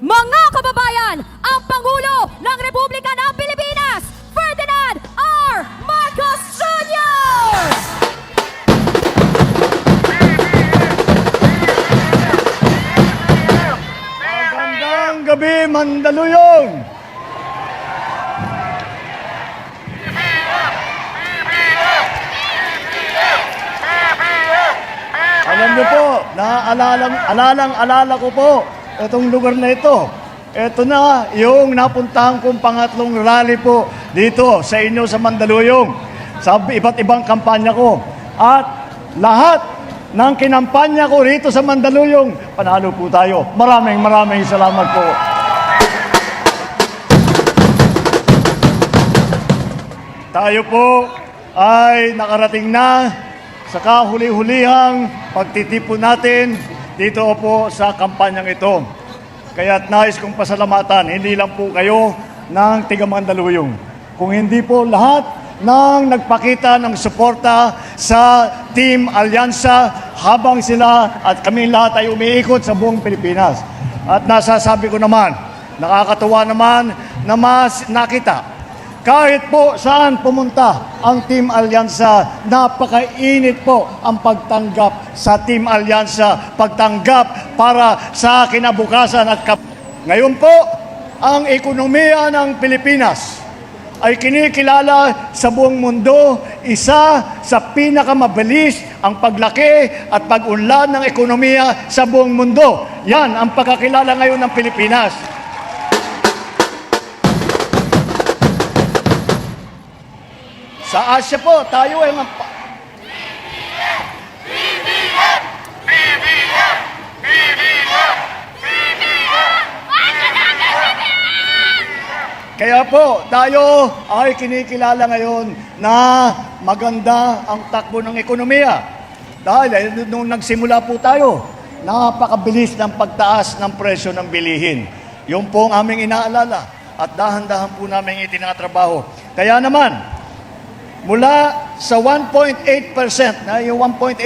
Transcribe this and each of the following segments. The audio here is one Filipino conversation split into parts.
Mga kababayan, ang Pangulo ng Republika ng Pilipinas, Ferdinand R. Marcos Jr. Magandang gabi, Mandaluyong! Alam niyo po, naalalang, alalang alala ko po itong lugar na ito. Ito na yung napuntahan kong pangatlong rally po dito sa inyo sa Mandaluyong sa iba't ibang kampanya ko. At lahat ng kinampanya ko rito sa Mandaluyong, panalo po tayo. Maraming maraming salamat po. Tayo po ay nakarating na sa kahuli-hulihang pagtitipon natin dito po sa kampanyang ito. Kaya nais kong pasalamatan, hindi lang po kayo ng tiga Mandaluyong. Kung hindi po lahat ng nagpakita ng suporta sa Team Alyansa habang sila at kami lahat ay umiikot sa buong Pilipinas. At nasasabi ko naman, nakakatuwa naman na mas nakita kahit po saan pumunta ang Team Alyansa, napakainit po ang pagtanggap sa Team Alyansa, pagtanggap para sa kinabukasan at kap- Ngayon po, ang ekonomiya ng Pilipinas ay kinikilala sa buong mundo, isa sa pinakamabilis ang paglaki at pag-unlad ng ekonomiya sa buong mundo. Yan ang pagkakilala ngayon ng Pilipinas. Sa Asia po, tayo ay mga... Kaya po, tayo ay kinikilala ngayon na maganda ang takbo ng ekonomiya. Dahil eh, nung nagsimula po tayo, napakabilis ng pagtaas ng presyo ng bilihin. Yun po ang aming inaalala at dahan-dahan po namin itinatrabaho. Kaya naman, mula sa 1.8% na yung 1.8%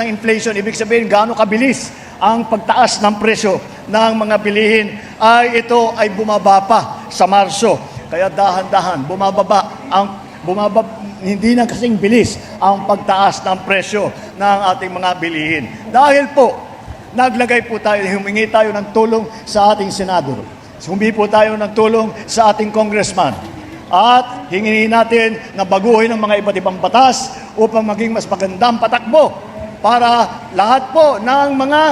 ng inflation, ibig sabihin gaano kabilis ang pagtaas ng presyo ng mga bilihin ay ito ay bumaba pa sa Marso. Kaya dahan-dahan bumababa ang bumaba hindi na kasing bilis ang pagtaas ng presyo ng ating mga bilihin. Dahil po naglagay po tayo, humingi tayo ng tulong sa ating senador. Humingi po tayo ng tulong sa ating congressman. At hingin natin na baguhin ang mga iba't ibang batas upang maging mas magandang patakbo para lahat po ng mga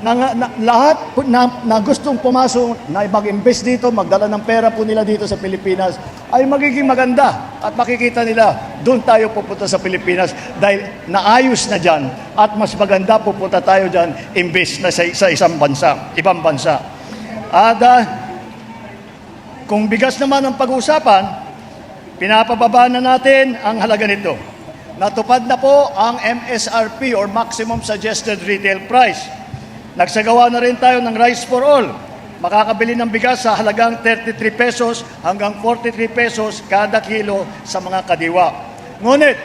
na, na, lahat po na, na gustong pumasok na mag-invest dito, magdala ng pera po nila dito sa Pilipinas ay magiging maganda at makikita nila doon tayo pupunta sa Pilipinas dahil naayos na dyan at mas maganda pupunta tayo dyan invest na sa, sa isang bansa, ibang bansa. At ah, kung bigas naman ang pag-uusapan, pinapababa na natin ang halaga nito. Natupad na po ang MSRP or Maximum Suggested Retail Price. Nagsagawa na rin tayo ng Rice for All. Makakabili ng bigas sa halagang 33 pesos hanggang 43 pesos kada kilo sa mga kadiwa. Ngunit,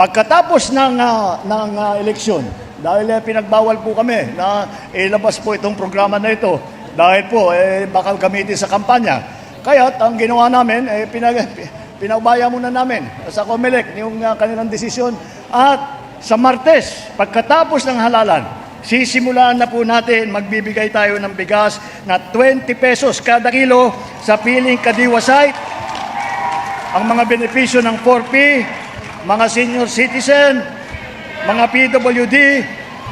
pagkatapos ng, ah, ng ah, eleksyon, dahil eh, pinagbawal po kami na ilabas po itong programa na ito, dahil po eh, baka gamitin sa kampanya. Kaya ang ginawa namin, eh, pinag, pinaubaya muna namin sa COMELEC yung ah, kanilang desisyon. At sa Martes, pagkatapos ng halalan, sisimulan na po natin, magbibigay tayo ng bigas na 20 pesos kada kilo sa piling Kadiwa. Ang mga benepisyo ng 4P, mga senior citizen, mga PWD,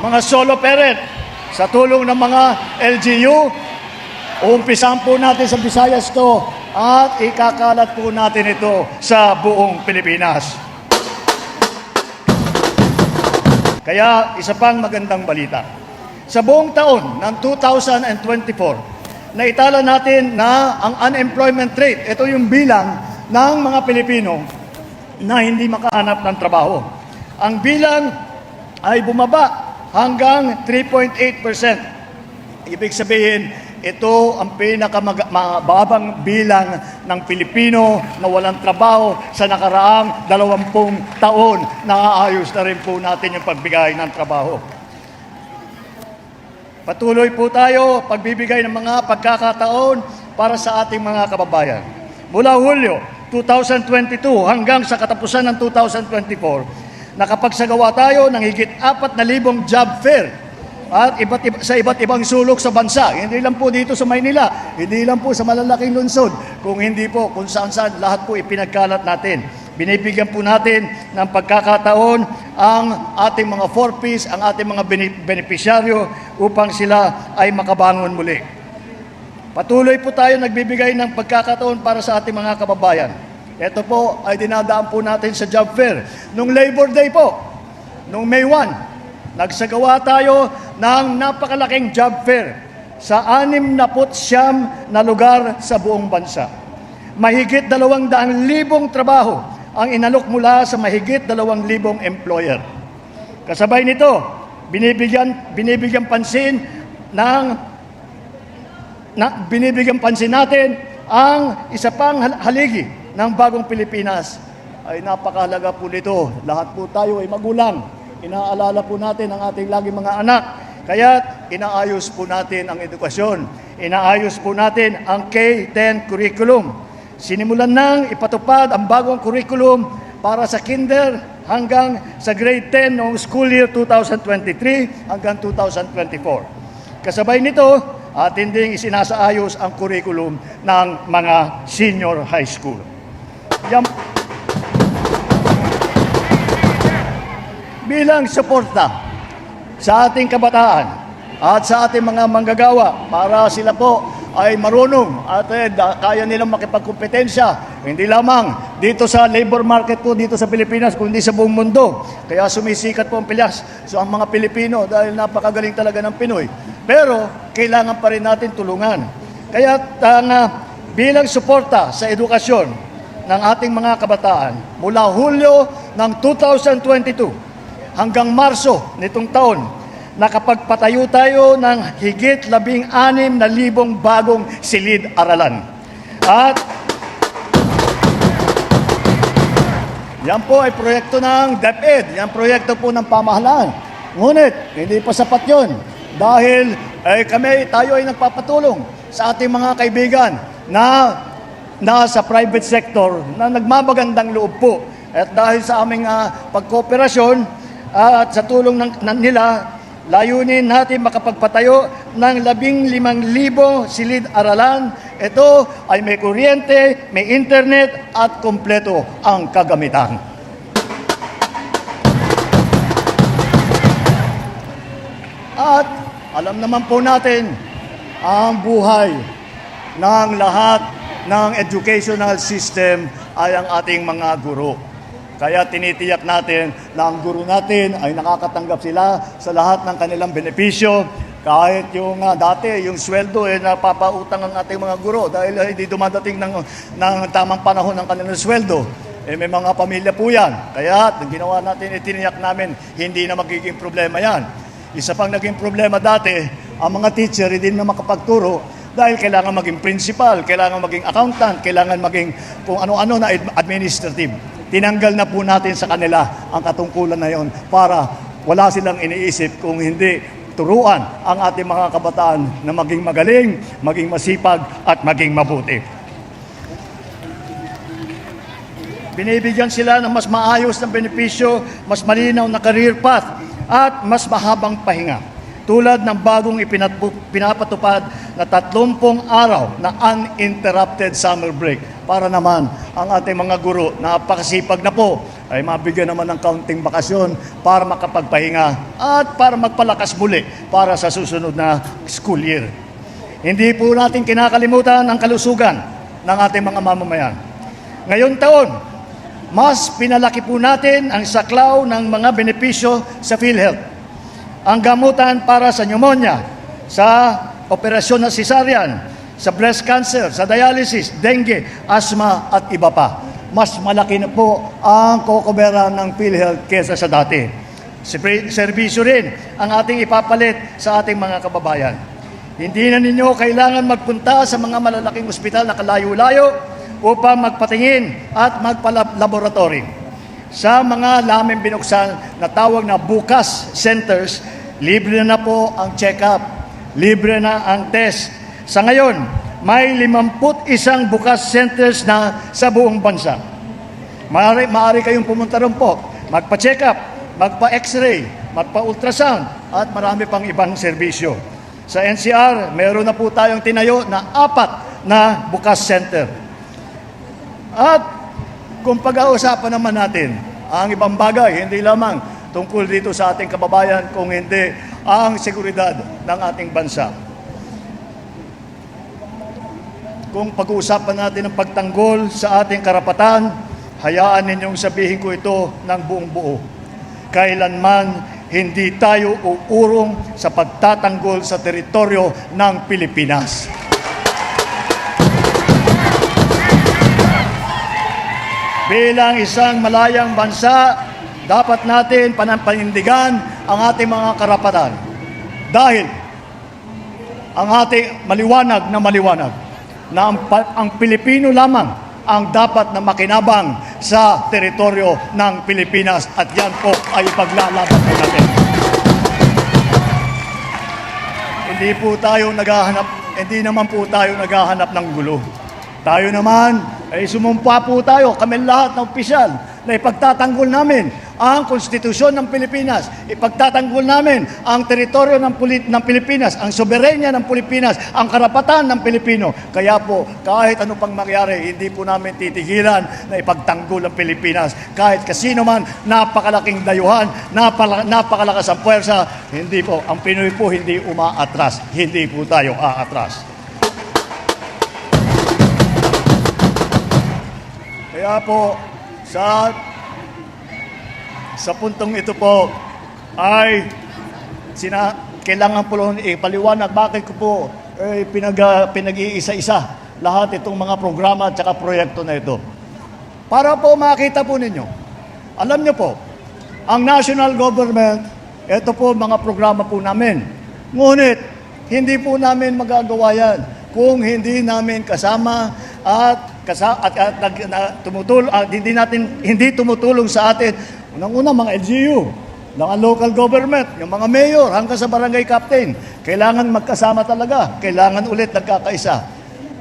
mga solo parent, sa tulong ng mga LGU, umpisan po natin sa Visayas to at ikakalat po natin ito sa buong Pilipinas. Kaya isa pang magandang balita. Sa buong taon ng 2024, naitala natin na ang unemployment rate, ito yung bilang ng mga Pilipino na hindi makahanap ng trabaho. Ang bilang ay bumaba hanggang 3.8%. Ibig sabihin, ito ang pinakamababang bilang ng Pilipino na walang trabaho sa nakaraang 20 taon. Naaayos na rin po natin yung pagbigay ng trabaho. Patuloy po tayo pagbibigay ng mga pagkakataon para sa ating mga kababayan. Mula Hulyo 2022 hanggang sa katapusan ng 2024, nakapagsagawa tayo ng higit 4,000 job fair at iba't iba, sa iba't ibang sulok sa bansa. Hindi lang po dito sa Maynila, hindi lang po sa malalaking lungsod, kung hindi po kung saan saan lahat po ipinagkalat natin. Binibigyan po natin ng pagkakataon ang ating mga 4Ps, ang ating mga bene- benepisyaryo upang sila ay makabangon muli. Patuloy po tayo nagbibigay ng pagkakataon para sa ating mga kababayan. Ito po ay dinadaan po natin sa job fair. Nung Labor Day po, nung May 1, nagsagawa tayo ng napakalaking job fair sa 69 na lugar sa buong bansa. Mahigit 200,000 trabaho ang inalok mula sa mahigit 2,000 employer. Kasabay nito, binibigyan, binibigyan pansin ng na binibigyan pansin natin ang isa pang hal- haligi ng bagong Pilipinas ay napakahalaga po nito. Lahat po tayo ay magulang. Inaalala po natin ang ating laging mga anak. Kaya inaayos po natin ang edukasyon. Inaayos po natin ang K-10 curriculum. Sinimulan nang ipatupad ang bagong curriculum para sa kinder hanggang sa grade 10 noong school year 2023 hanggang 2024. Kasabay nito, atin ding isinasaayos ang curriculum ng mga senior high school. Yan, bilang suporta sa ating kabataan at sa ating mga manggagawa para sila po ay marunong at eh, kaya nilang makipagkompetensya hindi lamang dito sa labor market po dito sa Pilipinas kundi sa buong mundo. Kaya sumisikat po ang Pilas so ang mga Pilipino dahil napakagaling talaga ng Pinoy. Pero kailangan pa rin natin tulungan. Kaya tanga bilang suporta sa edukasyon ng ating mga kabataan mula Hulyo ng 2022 hanggang Marso nitong taon, nakapagpatayo tayo ng higit labing anim na libong bagong silid-aralan. At yan po ay proyekto ng DepEd, yan proyekto po ng pamahalaan. Ngunit, hindi pa sapat yun dahil eh, kami, tayo ay nagpapatulong sa ating mga kaibigan na nasa private sector na nagmamagandang loob po. At dahil sa aming ah, pagkooperasyon at sa tulong ng, ng nila, layunin natin makapagpatayo ng labing limang libo silid-aralan. Ito ay may kuryente, may internet at kompleto ang kagamitan. At alam naman po natin ang buhay ng lahat ng educational system ay ang ating mga guro. Kaya tinitiyak natin na ang guro natin ay nakakatanggap sila sa lahat ng kanilang benepisyo. Kahit yung ah, dati, yung sweldo, eh, napapautang ang ating mga guro dahil eh, hindi dumadating ng, ng tamang panahon ng kanilang sweldo. Eh, may mga pamilya po yan. Kaya ang ginawa natin, itiniyak namin, hindi na magiging problema yan. Isa pang naging problema dati, ang mga teacher hindi na makapagturo dahil kailangan maging principal, kailangan maging accountant, kailangan maging kung ano-ano na ad- administrative. Tinanggal na po natin sa kanila ang katungkulan na yon para wala silang iniisip kung hindi turuan ang ating mga kabataan na maging magaling, maging masipag at maging mabuti. Binibigyan sila ng mas maayos na benepisyo, mas malinaw na career path, at mas mahabang pahinga. Tulad ng bagong pinapatupad na 30 araw na uninterrupted summer break para naman ang ating mga guro na napakasipag na po ay mabigyan naman ng kaunting bakasyon para makapagpahinga at para magpalakas muli para sa susunod na school year. Hindi po natin kinakalimutan ang kalusugan ng ating mga mamamayan. Ngayon taon, mas pinalaki po natin ang saklaw ng mga benepisyo sa PhilHealth. Ang gamutan para sa pneumonia, sa operasyon na cesarean, sa breast cancer, sa dialysis, dengue, asthma at iba pa. Mas malaki na po ang kokobera ng PhilHealth kesa sa dati. Serbisyo rin ang ating ipapalit sa ating mga kababayan. Hindi na ninyo kailangan magpunta sa mga malalaking ospital na kalayo-layo upang magpatingin at magpalaboratory. Sa mga lamin binuksan na tawag na bukas centers, libre na po ang check-up. libre na ang test. Sa ngayon, may 51 bukas centers na sa buong bansa. Maaari, maaari kayong pumunta ron po, magpa-check up, magpa-x-ray, magpa-ultrasound, at marami pang ibang serbisyo. Sa NCR, meron na po tayong tinayo na apat na bukas center. At kung pag-ausapan naman natin ang ibang bagay, hindi lamang tungkol dito sa ating kababayan, kung hindi ang seguridad ng ating bansa. Kung pag-uusapan natin ang pagtanggol sa ating karapatan, hayaan ninyong sabihin ko ito ng buong buo. Kailanman hindi tayo uurong sa pagtatanggol sa teritoryo ng Pilipinas. Bilang isang malayang bansa, dapat natin panampanindigan ang ating mga karapatan. Dahil ang ating maliwanag na maliwanag na ang, ang Pilipino lamang ang dapat na makinabang sa teritoryo ng Pilipinas at yan po ay ipaglalaban po natin. Hindi po tayo naghahanap, hindi naman po tayo naghahanap ng gulo. Tayo naman ay sumumpa po tayo, kami lahat na opisyal, na ipagtatanggol namin ang konstitusyon ng Pilipinas, ipagtatanggol namin ang teritoryo ng, Puli- ng Pilipinas, ang soberenya ng Pilipinas, ang karapatan ng Pilipino. Kaya po, kahit ano pang mangyari, hindi po namin titigilan na ipagtanggol ang Pilipinas. Kahit kasino man, napakalaking dayuhan, napala, napakalakas ang puwersa, hindi po, ang Pinoy po hindi umaatras, hindi po tayo aatras. Kaya po, sa sa puntong ito po ay sina, kailangan po ipaliwanag bakit ko po eh, pinag, pinag-iisa-isa lahat itong mga programa at saka proyekto na ito. Para po makita po ninyo, alam niyo po, ang national government, ito po mga programa po namin. Ngunit, hindi po namin magagawa yan kung hindi namin kasama at kasa at, at, nag- na, tumutulong at hindi natin hindi tumutulong sa atin unang-una mga LGU ng local government, yung mga mayor hanggang sa barangay captain. Kailangan magkasama talaga. Kailangan ulit nagkakaisa.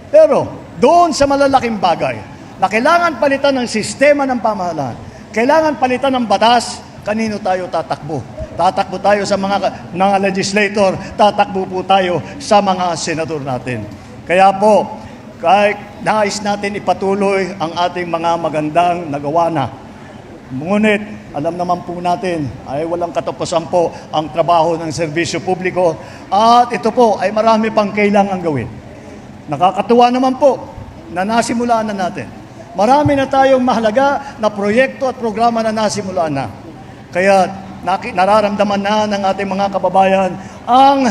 Pero doon sa malalaking bagay na kailangan palitan ng sistema ng pamahalaan, kailangan palitan ng batas, kanino tayo tatakbo? Tatakbo tayo sa mga, mga legislator, tatakbo po tayo sa mga senador natin. Kaya po, kahit nais natin ipatuloy ang ating mga magandang nagawa na, Ngunit, alam naman po natin, ay walang katapusan po ang trabaho ng serbisyo publiko at ito po ay marami pang kailangan gawin. Nakakatuwa naman po na nasimulaan na natin. Marami na tayong mahalaga na proyekto at programa na nasimulaan na. Kaya nararamdaman na ng ating mga kababayan ang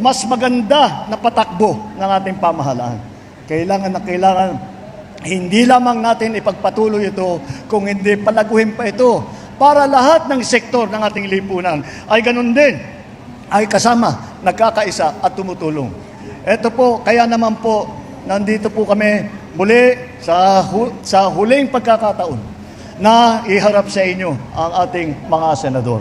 mas maganda na patakbo ng ating pamahalaan. Kailangan na kailangan hindi lamang natin ipagpatuloy ito, kung hindi palaguhin pa ito para lahat ng sektor ng ating lipunan ay ganun din, ay kasama, nagkakaisa at tumutulong. Ito po, kaya naman po, nandito po kami muli sa, hu- sa huling pagkakataon na iharap sa inyo ang ating mga senador.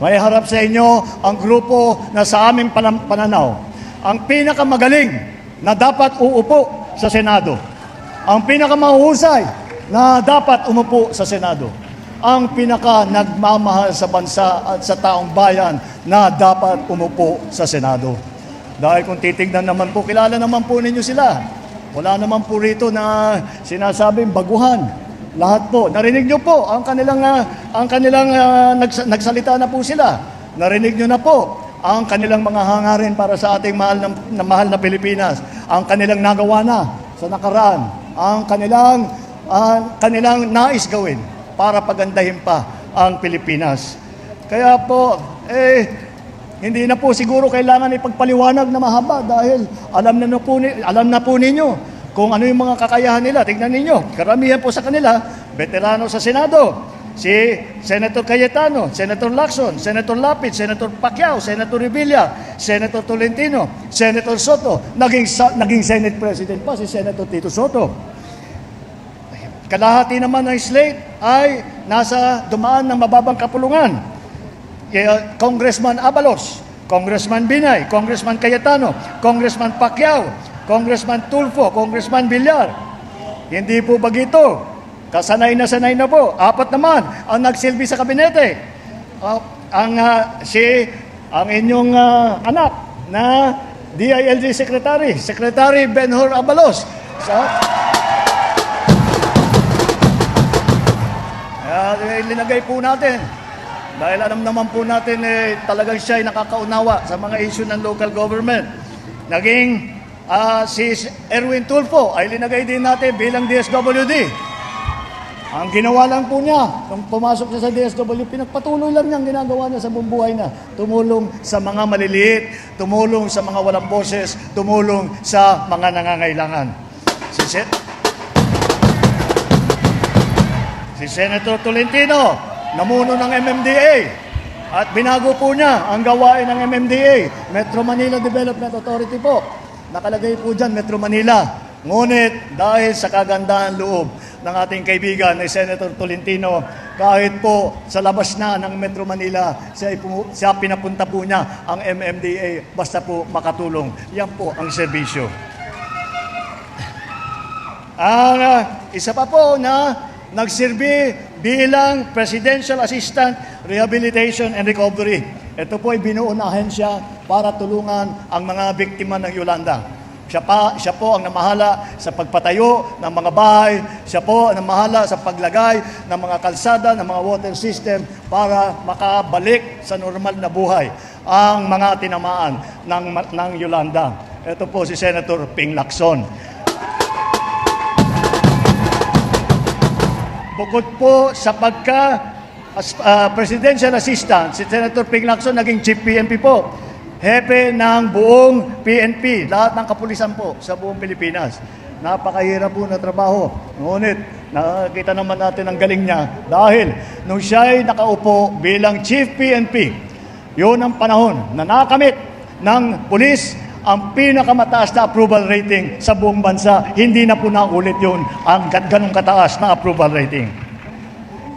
May harap sa inyo ang grupo na sa aming pananaw, ang pinakamagaling na dapat uupo sa Senado ang pinakamahusay na dapat umupo sa Senado. Ang pinaka nagmamahal sa bansa at sa taong bayan na dapat umupo sa Senado. Dahil kung titignan naman po, kilala naman po ninyo sila. Wala naman po rito na sinasabing baguhan. Lahat po. Narinig nyo po ang kanilang, ah, ang kanilang ah, nags- nagsalita na po sila. Narinig nyo na po ang kanilang mga hangarin para sa ating mahal na, na mahal na Pilipinas. Ang kanilang nagawa na sa nakaraan. Ang kanilang, ang kanilang nais gawin para pagandahin pa ang Pilipinas. Kaya po, eh, hindi na po siguro kailangan ipagpaliwanag na mahaba dahil alam na, na po, ni- alam na po ninyo kung ano yung mga kakayahan nila. Tingnan ninyo, karamihan po sa kanila, veterano sa Senado. Si Senator Cayetano, Senator Lacson, Senator Lapid, Senator Pacquiao, Senator Revilla, Senator Tolentino, Senator Soto, naging, naging Senate President pa si Senator Tito Soto. Kalahati naman ng slate ay nasa dumaan ng mababang kapulungan. Kaya Congressman Abalos, Congressman Binay, Congressman Cayetano, Congressman Pacquiao, Congressman Tulfo, Congressman Villar. Hindi po bagito. Kasanay na sanay na po. Apat naman ang nagsilbi sa kabinete. Ah, ang ah, si ang inyong ah, anak na DILG Secretary, Secretary Benhur Abalos. Kaya eh, linagay po natin. Dahil alam naman po natin eh, talagang siya ay nakakaunawa sa mga issue ng local government. Naging ah, si Erwin Tulfo ay linagay din natin bilang DSWD. Ang ginawa lang po niya, nung pumasok siya sa DSW, pinagpatuloy lang niya ang ginagawa niya sa buong buhay na tumulong sa mga maliliit, tumulong sa mga walang boses, tumulong sa mga nangangailangan. Si, Sen- si Senator Tolentino, namuno ng MMDA. At binago po niya ang gawain ng MMDA, Metro Manila Development Authority po. Nakalagay po dyan, Metro Manila. Ngunit dahil sa kagandahan loob ng ating kaibigan ni Senator Tolentino, kahit po sa labas na ng Metro Manila, siya, po, siya pinapunta po niya ang MMDA basta po makatulong. Yan po ang serbisyo. Ang ah, isa pa po na nagsilbi bilang Presidential Assistant Rehabilitation and Recovery. Ito po ay binuo na ahensya para tulungan ang mga biktima ng Yolanda. Siya, pa, siya po ang namahala sa pagpatayo ng mga bahay. Siya po ang namahala sa paglagay ng mga kalsada, ng mga water system para makabalik sa normal na buhay ang mga tinamaan ng, ng Yolanda. Ito po si Senator Ping Lacson. Bukod po sa pagka ah, presidential assistant, si Senator Ping Lacson naging chief PNP po. Hepe ng buong PNP, lahat ng kapulisan po sa buong Pilipinas. Napakahirap po na trabaho. Ngunit, nakakita naman natin ang galing niya dahil nung siya ay nakaupo bilang chief PNP, yun ang panahon na nakamit ng pulis ang pinakamataas na approval rating sa buong bansa. Hindi na po naulit yun ang gan- ganong kataas na approval rating.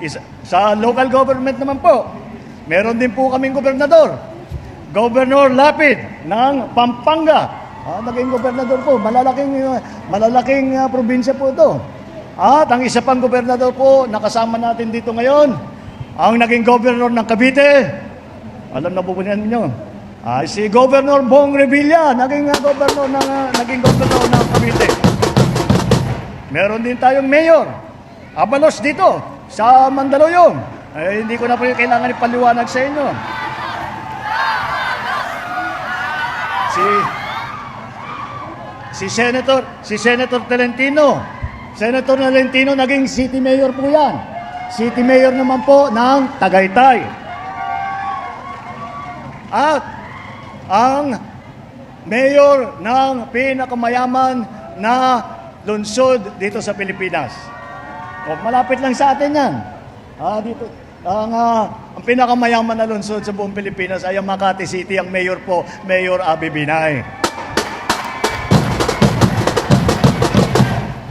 Isa, sa local government naman po, meron din po kaming gobernador. Governor Lapid ng Pampanga. Ah, naging gobernador po. Malalaking, uh, malalaking uh, probinsya po ito. At ang isa pang gobernador po, nakasama natin dito ngayon, ang naging governor ng Cavite. Alam na po po niyan ninyo. Ah, si Governor Bong Revilla, naging uh, governor ng, uh, naging governor ng Cavite. Meron din tayong mayor. Abalos dito, sa Mandaluyong. Eh, hindi ko na po yung kailangan ipaliwanag sa inyo. Si si Senator, si Senator Tolentino. Senator Tolentino naging city mayor po 'yan. City mayor naman po ng Tagaytay. At ang mayor ng pinakamayaman na lungsod dito sa Pilipinas. O, malapit lang sa atin yan. Ah, dito. Ang, ah, ang pinakamayaman na lungsod sa buong Pilipinas ay ang Makati City. Ang mayor po, Mayor Abi Binay.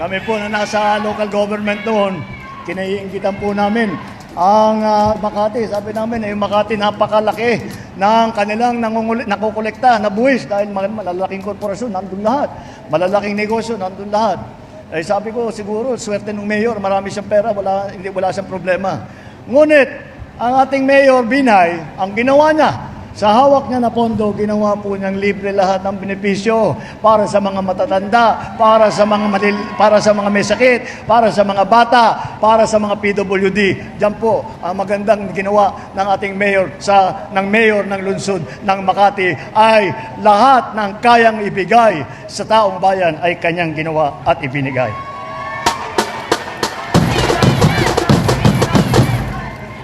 Kami po na nasa local government noon, kinaiingitan po namin ang ah, Makati. Sabi namin, eh, Makati napakalaki ng kanilang nakukolekta na buwis dahil mal- malalaking korporasyon, nandun lahat. Malalaking negosyo, nandun lahat. Eh, sabi ko, siguro, swerte ng mayor, marami siyang pera, wala, hindi, wala siyang problema. Ngunit, ang ating mayor, Binay, ang ginawa niya, sa hawak niya na pondo, ginawa po niyang libre lahat ng benepisyo para sa mga matatanda, para sa mga malil, para sa mga may sakit, para sa mga bata, para sa mga PWD. Diyan po ang magandang ginawa ng ating mayor sa ng mayor ng lungsod ng Makati ay lahat ng kayang ibigay sa taong bayan ay kanyang ginawa at ibinigay.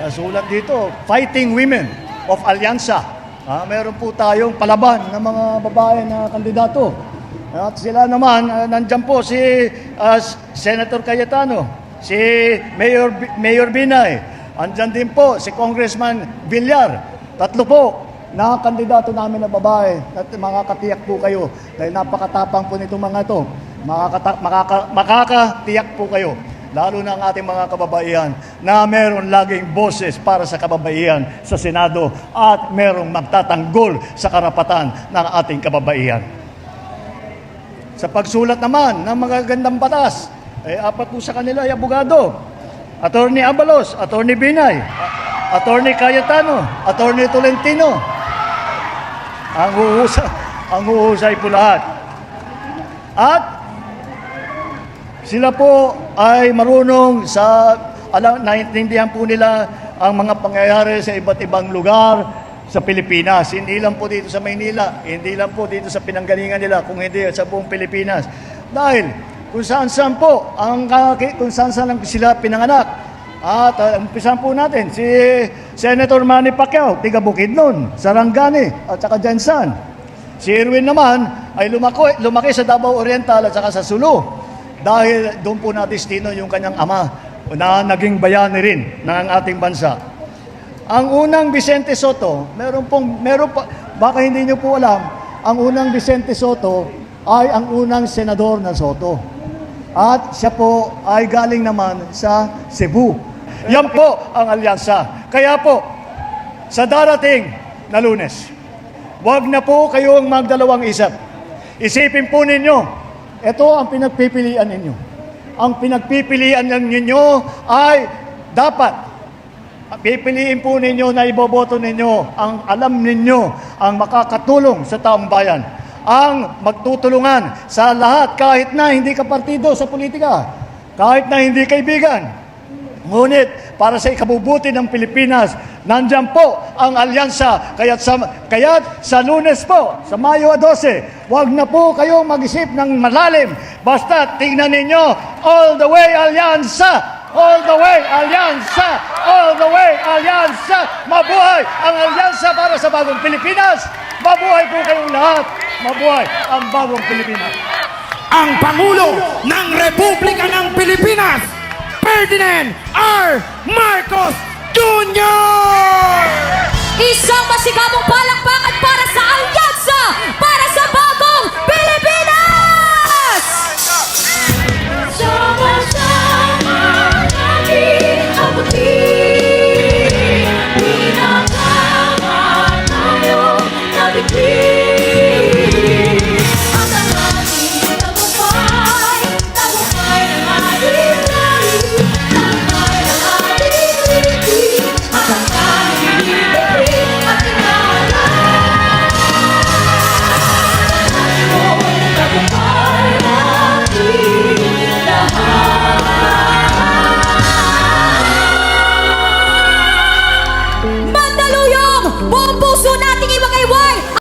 Nasulat dito, Fighting Women of Alyansa. Ah, meron po tayong palaban ng mga babae na kandidato. At sila naman, ah, nandyan po si ah, Senator Cayetano, si Mayor, Mayor Binay, andyan din po si Congressman Villar. Tatlo po na kandidato namin na babae at makakatiyak po kayo dahil napakatapang po nitong mga ito. Makakata- makaka- makakatiyak po kayo lalo na ang ating mga kababaihan, na meron laging boses para sa kababaihan sa Senado at merong magtatanggol sa karapatan ng ating kababaihan. Sa pagsulat naman ng mga gandang batas, eh, apat po sa kanila ay abogado. Attorney Abalos, Attorney Binay, Attorney Cayetano, Attorney Tolentino. Ang huhusay, ang huhusay po lahat. At sila po ay marunong sa alam naiintindihan po nila ang mga pangyayari sa iba't ibang lugar sa Pilipinas. Hindi lang po dito sa Maynila, hindi lang po dito sa pinanggalingan nila, kung hindi sa buong Pilipinas. Dahil kung saan saan po, ang, kung saan saan lang sila pinanganak. At uh, umpisan po natin, si Senator Manny Pacquiao, tiga Bukidnon, Sarangani, at saka Jansan. Si Erwin naman ay lumaki, lumaki sa Davao Oriental at saka sa Sulu. Dahil doon po natistino yung kanyang ama na naging bayani rin ng ating bansa. Ang unang Vicente Soto, meron pong, meron pa, baka hindi nyo po alam, ang unang Vicente Soto ay ang unang senador ng Soto. At siya po ay galing naman sa Cebu. Yan po ang alyansa. Kaya po, sa darating na lunes, Huwag na po kayong magdalawang isip. Isipin po ninyo, ito ang pinagpipilian ninyo. Ang pinagpipilian ninyo ay dapat pipiliin po ninyo na iboboto ninyo ang alam ninyo ang makakatulong sa taong bayan. Ang magtutulungan sa lahat kahit na hindi ka partido sa politika, kahit na hindi kaibigan, Ngunit para sa ikabubuti ng Pilipinas, nandyan po ang alyansa. Kaya't sa, kaya't sa lunes po, sa Mayo 12, huwag na po kayong mag-isip ng malalim. Basta tingnan ninyo, all the way alyansa! All the way alyansa! All the way alyansa! Mabuhay ang alyansa para sa bagong Pilipinas! Mabuhay po kayong lahat! Mabuhay ang bagong Pilipinas! ang Pangulo ng Republika ng Pilipinas, Ferdinand R. Marcos Jr. Isang masigabong palakpakan para sa Alyansa!